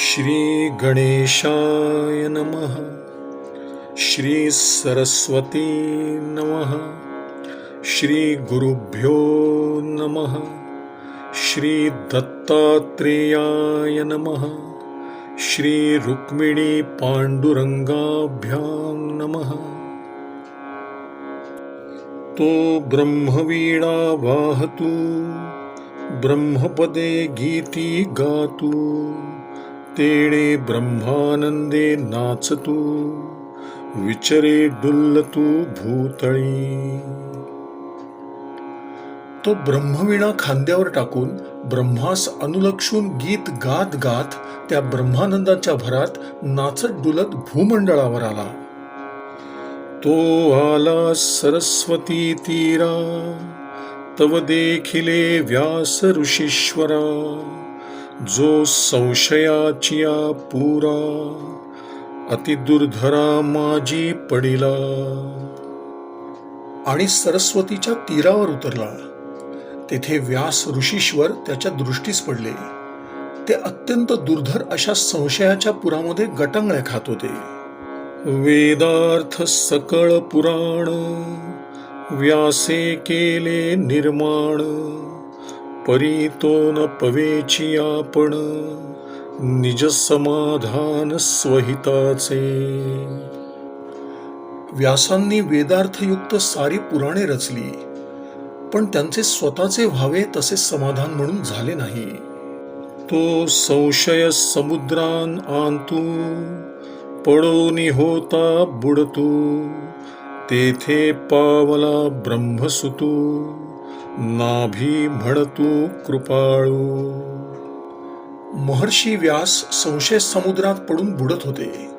श्री गणेशाय नमः श्री सरस्वती नमः श्री गुरुभ्यो नमः श्री दत्तात्रेयाय नमः श्री रुक्मिणी पांडुरंगाभ्यां नमः। तो ब्रह्मवीणा वाहतु ब्रह्मपदे गीती गातु। तेणे ब्रह्मानंदे नाचतू विचरे डुल्लतु भूतळी. तो ब्रह्मविणा खांद्यावर टाकून ब्रह्मास अनुलक्षून गीत गात गात त्या ब्रह्मानंदाच्या भरात नाचत डुलत भूमंडळावर आला. तो आला सरस्वती तीरा तव देखिले व्यास ऋषीश्वरा. जो संशयाचिया पुरा अति दुर्धरा माझी पडिला. आणि सरस्वतीच्या तीरावर उतरला. तेथे व्यास ऋषीश्वर त्याच्या दृष्टीस पडले. ते अत्यंत दुर्धर अशा संशयाच्या पुरामध्ये गटंगळ्या खात होते. वेदार्थ सकळ पुराण व्यासे केले निर्माण. परीतो न पवेची आपण निज समाधान स्वहिताचे व्यासांनी वेदार्थयुक्त सारी पुराणे रचली पण त्यांचे स्वतःचे व्हावे तसे समाधान म्हणून झाले नाही. तो संशय समुद्रान आंतू पडोनी होता बुडतू तेथे पावला ब्रह्मसुतू. नाभी म्हणतू कृपाळू. महर्षी व्यास संशय समुद्रात पडून बुडत होते.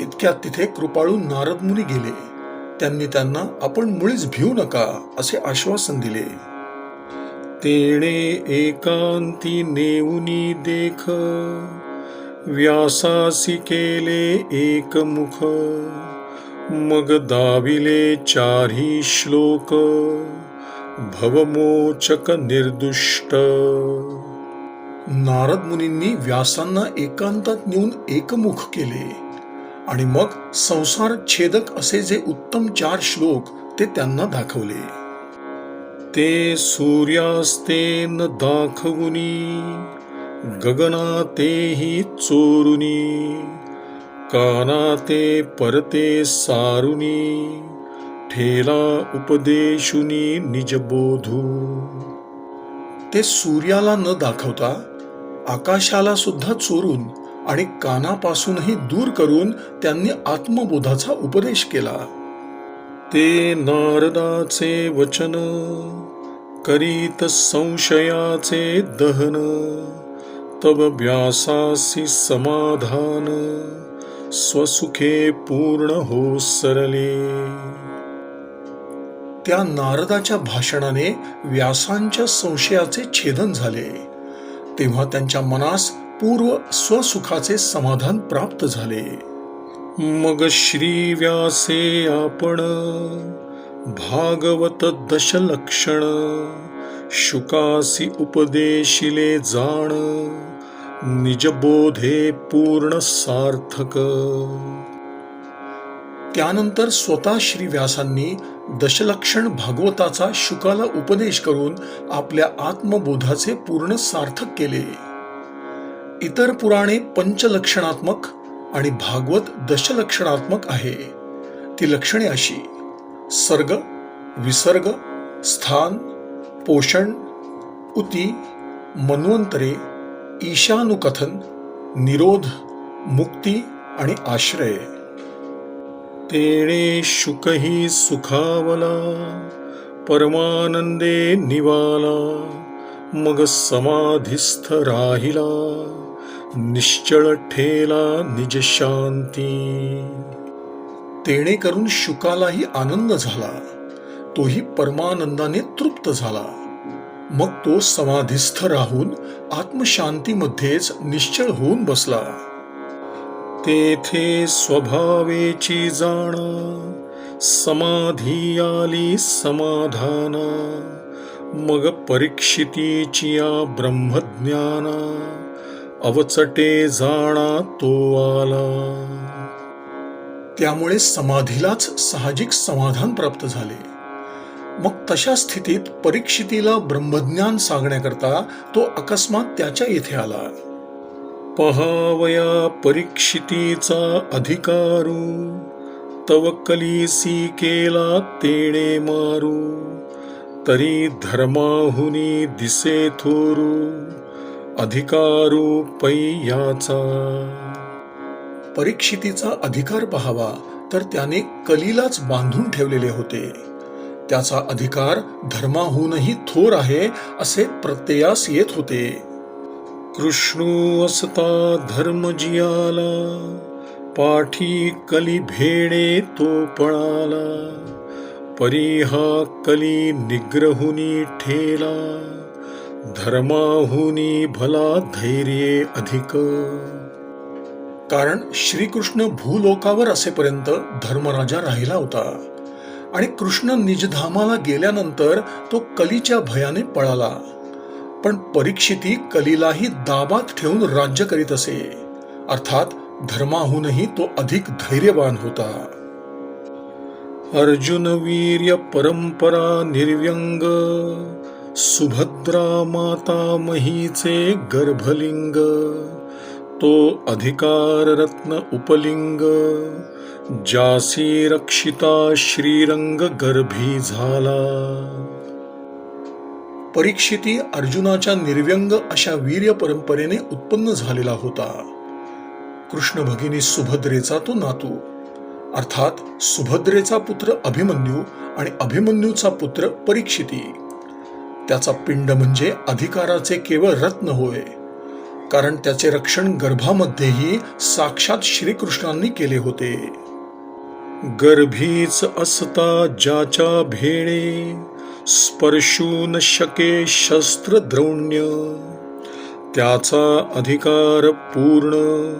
इतक्यात तिथे कृपाळू नारद मुनी गेले. त्यांनी त्यांना आपण मुळीच भिवू नका असे आश्वासन दिले. तेणे एकांती नेऊनी देख. व्यासासी केले एकमुख मग दाविले चारही श्लोक. भवमोचक निर्दुष्ट. नारद मुनींनी व्यासांना एकांतात नेऊन एकमुख केले. आणि मग संसार छेदक असे जे उत्तम चार श्लोक ते त्यांना दाखवले. ते सूर्यास्ते न दाखवुनी गगनातेही चोरुनी कानाते परते सारुनी ठेला उपदेशुनी निजबोधू ते सूर्याला न दाखवता आकाशाला सुद्धा चोरून आणि कानापासूनही दूर करून त्यांनी आत्मबोधाचा उपदेश केला. ते नारदाचे वचन करीत संशयाचे दहन तव व्यासासी समाधान स्वसुखे पूर्ण हो सरले. त्या नारदाच्या भाषणाने व्यासांच्या संशयाचे छेदन झाले. तेव्हा त्यांच्या मनास पूर्व स्वसुखाचे समाधान प्राप्त झाले. मग श्री व्यासे आपण भागवत दशलक्षण शुकासी उपदेशिले जाण निजबोधे पूर्ण सार्थक. त्यानंतर स्वतः श्री व्यासांनी दशलक्षण भागवताचा शुकाला उपदेश करून आपल्या आत्मबोधाचे पूर्ण सार्थक केले. इतर पुराणे पंचलक्षणात्मक आणि भागवत दशलक्षणात्मक आहे. ती लक्षणे अशी. सर्ग विसर्ग स्थान पोषण उती मन्वंतरे ईशानुकथन निरोध मुक्ती आणि आश्रय. तेणे शुकही सुखावला परमानंदे निवाला मग समाधिस्थ राहिला निश्चळ ठेला निज शांती. तेणे करून शुकालाही आनंद झाला तोही परमानंदाने तृप्त झाला. मग तो समाधिस्थ राहून आत्मशांतीमध्येच निश्चळ होऊन बसला. तेथे स्वभावेची जाण समाधी आली समाधाना मग परीक्षितीची या ब्रह्मज्ञाना अवचटे जाणा तो आला. त्यामुळे समाधीलाच साहजिक समाधान प्राप्त झाले. मग तशा स्थितीत परीक्षितीला ब्रह्मज्ञान सांगण्याकरता तो अकस्मात त्याच्या येथे आला. पहावया परीक्षितीचा अधिकारू तव कलीसी केला तेणे मारू तरी धर्माहुनी दिसे थोरू अधिकारू पै याचा. परीक्षितीचा अधिकार पहावा तर त्याने कलीलाच बांधून ठेवलेले होते. त्याचा अधिकार धर्माहूनही थोर आहे असे प्रत्ययास येत होते. कृष्णू असता धर्म जियाला पाठी कली भेडे तो पळाला परिहा कली निग्रहुनी ठेला धर्माहुनी भला धैर्ये अधिक. कारण श्रीकृष्ण भूलोकावर असेपर्यंत धर्मराजा राहिला होता. आणि कृष्ण निजधामाला गेल्यानंतर तो कलीच्या भयाने पळाला. पण परीक्षिती कलीलाही दाबात ठेवून राज्य करीत असे. अर्थात धर्माहूनही तो अधिक धैर्यवान होता. अर्जुन वीर्य परंपरा निर्व्यंग, सुभद्रा माता महीचे गर्भलिंग तो अधिकार रत्न उपलिंग, जासी रक्षिता श्रीरंग गर्भी झाला. परीक्षिती अर्जुनाच्या निर्व्यंग अशा वीर्य परंपरेने उत्पन्न झालेला होता. कृष्ण भगिनी सुभद्रेचा तो नातू. अर्थात सुभद्रेचा पुत्र अभिमन्यू आणि अभिमन्यूचा पुत्र परीक्षिती. त्याचा पिंड म्हणजे अधिकाराचे केवळ रत्न होय. कारण त्याचे रक्षण गर्भामध्येही साक्षात श्रीकृष्णांनी केले होते. गर्भीच असता ज्याच्या भेणे स्पर्शून शके शस्त्र द्रोण्य त्याचा अधिकार पूर्ण.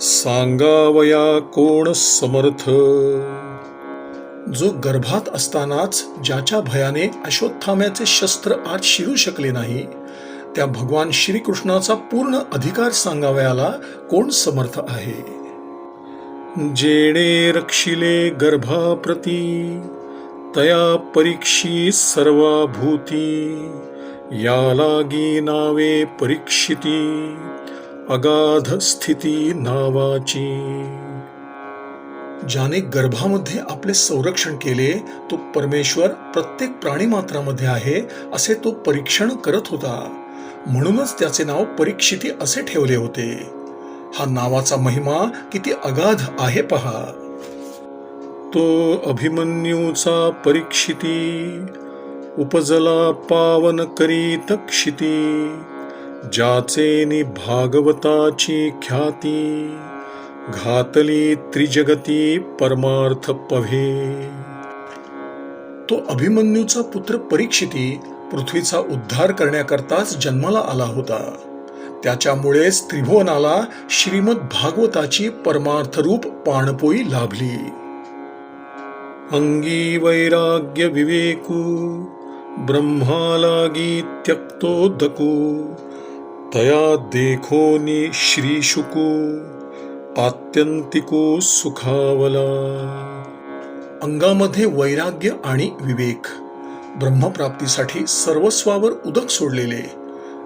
सांगावया कोण समर्थ. जो गर्भात असतानाच ज्याच्या भयाने अश्वत्थाम्याचे शस्त्र आत शिरू शकले नाही त्या भगवान श्रीकृष्णाचा पूर्ण अधिकार सांगावयाला कोण समर्थ आहे? जेणे रक्षिले गर्भाप्रती तया परीक्षी सर्वा भूती या लागी नावे परीक्षिती अगाध स्थिती नावाची. ज्याने गर्भामध्ये आपले संरक्षण केले तो परमेश्वर प्रत्येक प्राणीमात्रामध्ये आहे असे तो परीक्षण करत होता. म्हणूनच त्याचे नाव परीक्षिती असे ठेवले होते. हा नावाचा महिमा किती अगाध आहे पहा. तो अभिमन्यूचा परीक्षिती उपजला पावन करीत क्षिती ज्याचे नि भागवताची ख्याती घातली त्रिजगती परमार्थ पव्हे तो अभिमन्यूचा पुत्र परीक्षिती पृथ्वीचा उद्धार करण्याकरताच जन्माला आला होता. त्याच्यामुळेच त्रिभुवनाला श्रीमद भागवताची परमार्थरूप पाणपोई लाभली. अंगी वैराग्य विवेकू ब्रह्मालागी त्यक्तो दकू तया देखोनी श्रीशुकू आत्यंतिको सुखावला। अंगामध्ये वैराग्य आणि विवेक ब्रह्मप्राप्तीसाठी सर्वस्वावर उदक सोडलेले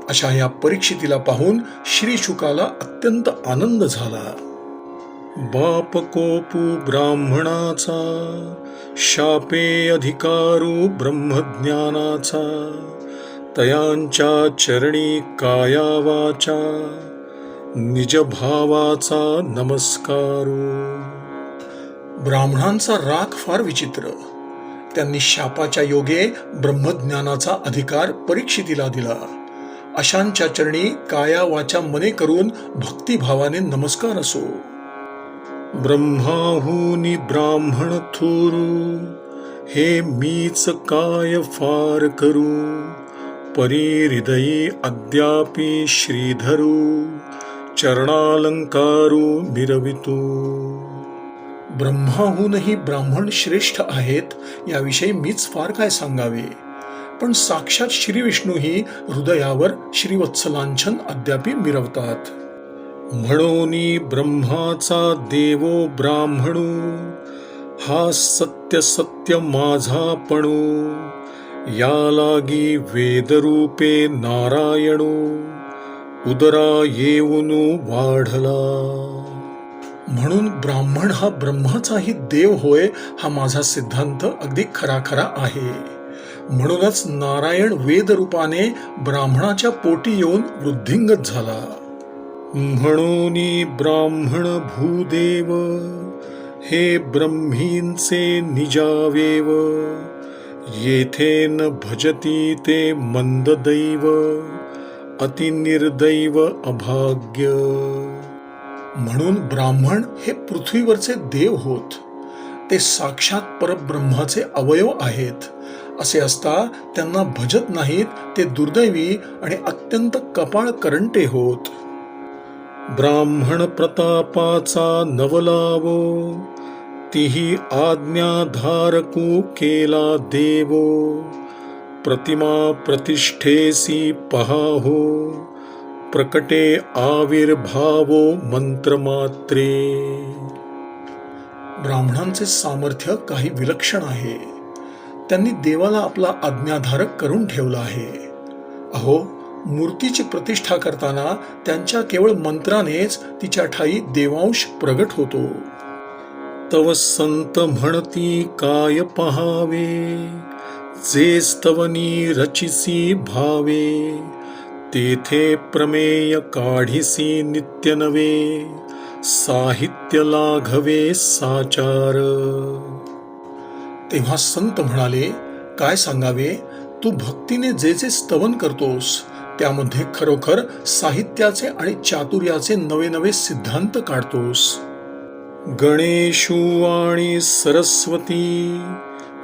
अशा या परीक्षितीला पाहून श्रीशुकाला अत्यंत आनंद झाला. बाप कोपू ब्राह्मणाचा शापे अधिकारू ब्रह्मज्ञानाचा तयांच्या चरणी कायावाचा निजभावाचा निज भावाचा नमस्कारू. ब्राह्मणांचा राग फार विचित्र. त्यांनी शापाच्या योगे ब्रह्मज्ञानाचा अधिकार परीक्षितीला दिला. अशांच्या चरणी काया वाचा मने करून भक्तिभावाने नमस्कार असो. ब्रह्माहुनी ब्राह्मण थोरू हे मीच काय फार करू? परी हृदयी अद्यापि श्रीधरू चरणालंकारू मिरवितो। ब्रह्माहूनही ब्राह्मण श्रेष्ठ आहेत याविषयी मीच फार काय सांगावे? पण साक्षात श्री विष्णूही हृदयावर श्रीवत्सलांछन अद्यापि मिरवतात। म्हणोनी ब्रह्माचा देवो ब्राह्मणू हा सत्य सत्य माझा पणू या लागी वेदरूपे नारायणू उदरा येऊन वाढला. म्हणून ब्राह्मण हा ब्रह्माचाही देव होय हा माझा सिद्धांत अगदी खरा खरा आहे. म्हणूनच नारायण वेद रूपाने ब्राह्मणाच्या पोटी येऊन वृद्धिंगत झाला. म्हणून ब्राह्मण भूदेव हे ब्रह्मींचे निजावेव येथे न भजती ते मंददैव अतिनिर्दैव अभाग्य. म्हणून ब्राह्मण हे पृथ्वीवरचे देव होत. ते साक्षात परब्रह्माचे अवयव आहेत. असे असता त्यांना भजत नाहीत ते दुर्दैवी आणि अत्यंत कपाळ करंटे होत. ब्राह्मण प्रतापाचा नवलावो तिही आज्ञाधारकू केला देवो प्रतिमा प्रतिष्ठेसी पहाहो प्रकटे आविर्भावो मंत्रमात्रे. ब्राह्मणांचे सामर्थ्य काही विलक्षण आहे. त्यांनी देवाला आपला आज्ञाधारक करून ठेवला आहे. अहो मूर्तीची प्रतिष्ठा करताना त्यांच्या केवळ मंत्रानेच तिच्या ठाई देवांश प्रगट होतो. तव संत म्हणती काय पहावे? जे स्तवनी रचिसी भावे तेथे प्रमेय काढिसी नित्य नवे साहित्य लाघवे साचार. तेव्हा संत म्हणाले काय सांगावे? तू भक्तीने जे जे स्तवन करतोस त्यामध्ये खरोखर साहित्याचे आणि चातुर्याचे नवे नवे सिद्धांत काढतोस. गणेशू आणि सरस्वती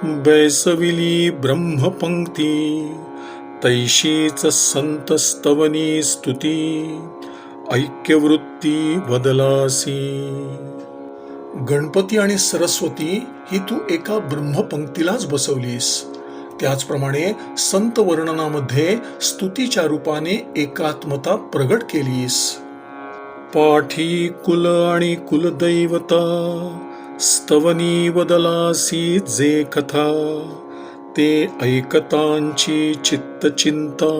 बैसविली ब्रह्मपंक्ती तैशीच संतस्तवनी स्तुती ऐक्यवृत्ती बदलासी गणपती आणि सरस्वती ही तू एका ब्रह्मपंक्तीलाच बसवलीस. त्याचप्रमाणे संत वर्णनामध्ये स्तुतीच्या रूपाने एकात्मता प्रगट केलीस. पाठी कुल आणि कुलदैवता स्तवनी बदलासी जे कथा ते ऐकतांची चित्तचिंता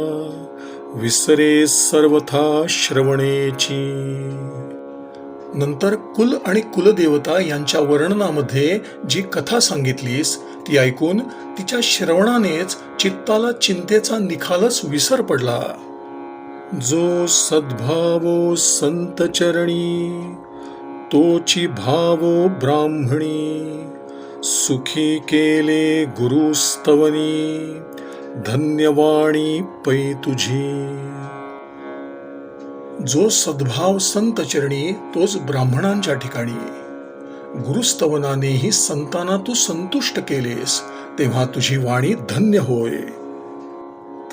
विसरे सर्वथा श्रवणेची. नंतर कुल आणि कुलदेवता यांच्या वर्णनामध्ये जी कथा सांगितलीस ती ऐकून तिच्या श्रवणानेच चित्ताला चिंतेचा निखालच विसर पडला. जो सद्भावो संत चरणी तोची भावो ब्राह्मणी सुखी केले गुरुस्तवनी धन्यवाणी पै तुझी. जो सद्भाव संत चरणी तोच ब्राह्मणांच्या ठिकाणी. गुरुस्तवनानेही संतांना तू संतुष्ट केलेस तेव्हा तुझी वाणी धन्य होय.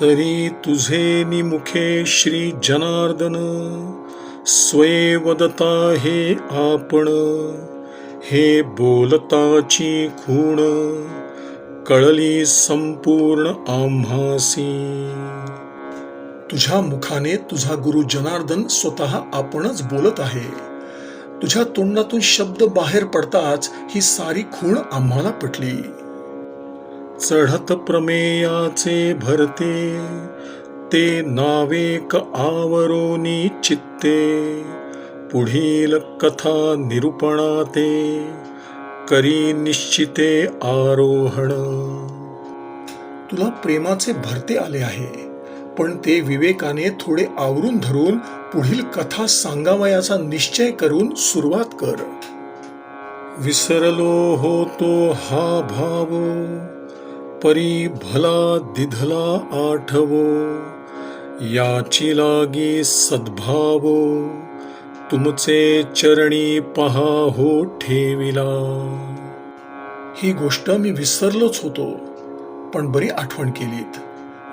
तरी तुझे निमुखे श्री जनार्दन स्वये वदता हे आपण हे बोलताची खूण कळली संपूर्ण आम्हासी. तुझ्या मुखाने तुझा गुरु जनार्दन स्वतः आपणच बोलत आहे. तुझ्या तोंडातून शब्द बाहेर पडताच ही सारी खूण आम्हाला पटली. चढत प्रमेयाचे भरते ते नावेक आवरोनी चित्ते पुढील कथा निरूपणाते करी निश्चिते आरोहण. तुला प्रेमाचे भरते आले आहे. पण ते विवेकाने थोडे आवरून धरून पुढील कथा सांगावयाचा निश्चय करून सुरुवात कर. विसरलो होतो हा भाव परी भला दिधला आठवो. याची लागी सद्भावो तुमचे चरणी पहा हो ठेविला. ही गोष्ट मी विसरलोच होतो पण बरी आठवण केलीत.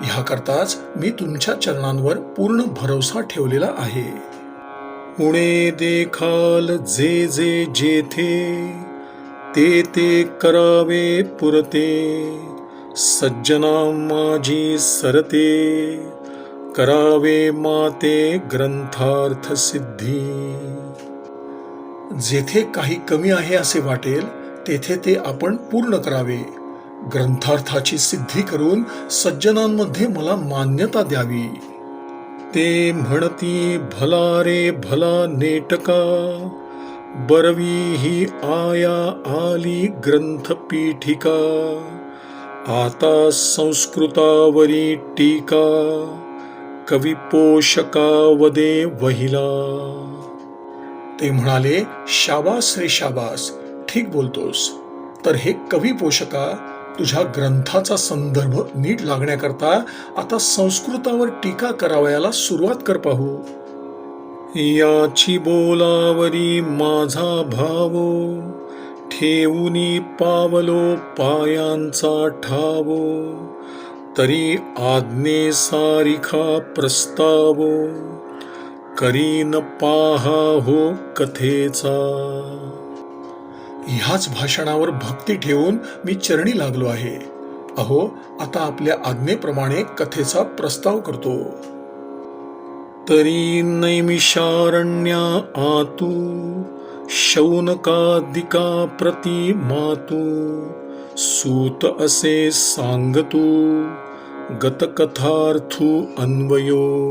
ह्याकरताच मी तुमच्या चरणांवर पूर्ण भरोसा ठेवलेला आहे. उणे देखाल जे जे जेथे ते ते करावे पुरते. सज्जना माझी सरते करावे माते ग्रंथार्थ सिद्धी. जेथे काही कमी आहे असे वाटेल तेथे ते आपण पूर्ण करावे. ग्रंथार्थाची सिद्धी करून सज्जनांमध्ये मला मान्यता द्यावी. ते म्हणती भला रे भला नेटका बरवी ही आया आली ग्रंथपीठिका आता संस्कृतावरी टीका कवी पोषका वदे वहिला. ते म्हणाले शाबास रे शाबास ठीक बोलतोस. तर हे कवी पोषका तुझ्या ग्रंथाचा संदर्भ नीट लागण्याकरता आता संस्कृतावर टीका करावयाला सुरुवात कर पाहू. याची बोलावरी माझा भावो ठेवूनी पावलो पायांचा ठावो तरी आज्ञे सारिखा प्रस्तावो करीन पाहा हो कथेचा. ह्याच भाषणावर भक्ती ठेवून मी चरणी लागलो आहे. अहो आता आपल्या आज्ञेप्रमाणे कथेचा प्रस्ताव करतो. तरी नैमिषारण्या आतू शौनकादिका प्रति मातू सूत असे सांगतू गतकथार्थू अन्वयो।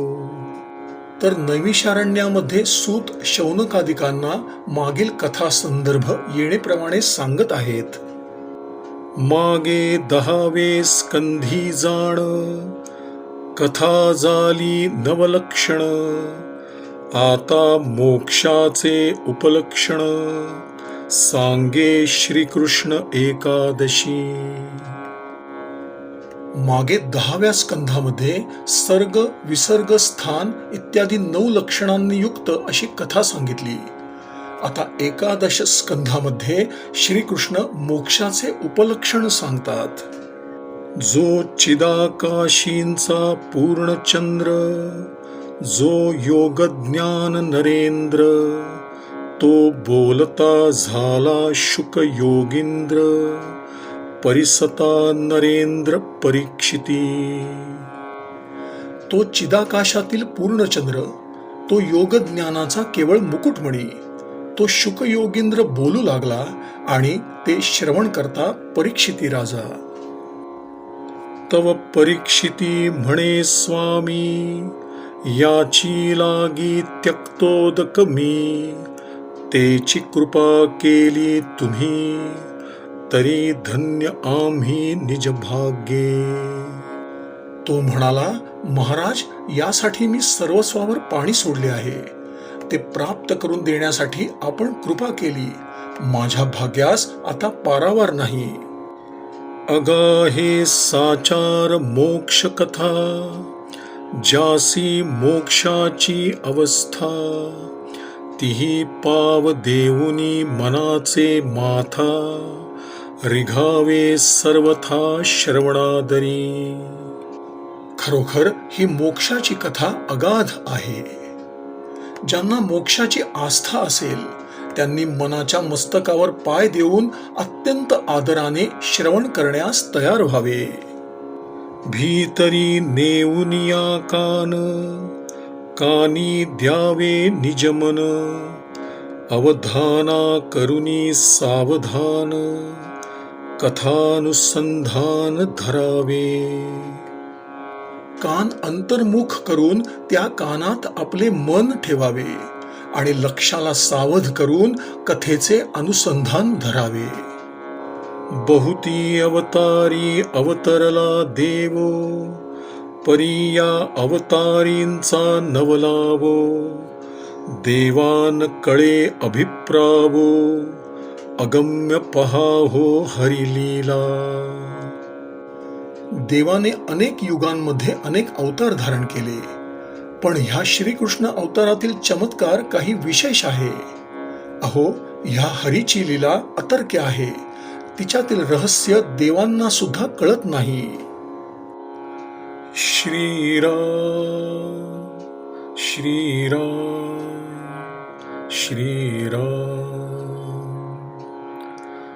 तर नैविशारण्यामध्ये सूत शौनकादिकांना मागील कथा संदर्भ येणेप्रमाणे सांगत आहेत. मागे दहावे स्कंधी जाण कथा झाली नवलक्षण आता मोक्षाचे उपलक्षण सांगे श्रीकृष्ण एकादशी. मागे दहाव्या स्कंधामध्ये सर्ग विसर्ग स्थान इत्यादी नऊ लक्षणांनी युक्त अशी कथा सांगितली. आता एकादश स्कंधामध्ये श्रीकृष्ण मोक्षाचे उपलक्षण सांगतात. जो चिदाकाशींचा पूर्णचंद्र जो योगज्ञान नरेंद्र तो बोलता झाला शुक योगिंद्र परिसता नरेंद्र परीक्षिती. तो चिदाकाशातील पूर्णचंद्र तो योग ज्ञानाचा केवळ मुकुटमणी तो शुकयोगींद्र बोलू लागला आणि ते श्रवण करता परीक्षिती राजा. तव परीक्षिती म्हणे स्वामी याची लागी त्यक्तोदक मी तेची कृपा केली तुम्ही. तरी धन्य आम्ही निज भाग्ये. तो म्हणाला महाराज यासाठी मी सर्वस्वावर पाणी सोडले आहे. ते प्राप्त करून देण्यासाठी आपण कृपा केली. माझ्या भाग्यास आता पारावार नाही. अगा हे साचार मोक्ष कथा जासी मोक्षाची अवस्था तिही पाव देऊनी मनाचे माथा रिघावे सर्वथा श्रवणादरी. खरोखर ही मोक्षाची कथा अगाध आहे. ज्यांना मोक्षाची आस्था असेल त्यांनी मनाच्या मस्तकावर पाय देऊन अत्यंत आदराने श्रवण करण्यास तयार व्हावे. भीतरी नेऊनिया कान कानी द्यावे निजमन अवधाना करुनी सावधान. कथानुसंधान धरावे. कान अंतर्मुख करून त्या कानात आपले मन ठेवावे आणि लक्षाला सावध करून कथेचे अनुसंधान धरावे. बहुती अवतारी अवतरला देवो परिया अवतारींचा नवलावो देवान कळे अभिप्रावो अगम्य पहाहो हरिलीला. देवाने अनेक युगांमध्ये अनेक अवतार धारण केले पण ह्या श्रीकृष्ण अवतारातील चमत्कार काही विशेष आहे. अहो ह्या हरीची लीला अतर्क्य आहे. तिच्यातील रहस्य देवांना सुद्धा कळत नाही. श्रीराम श्रीराम.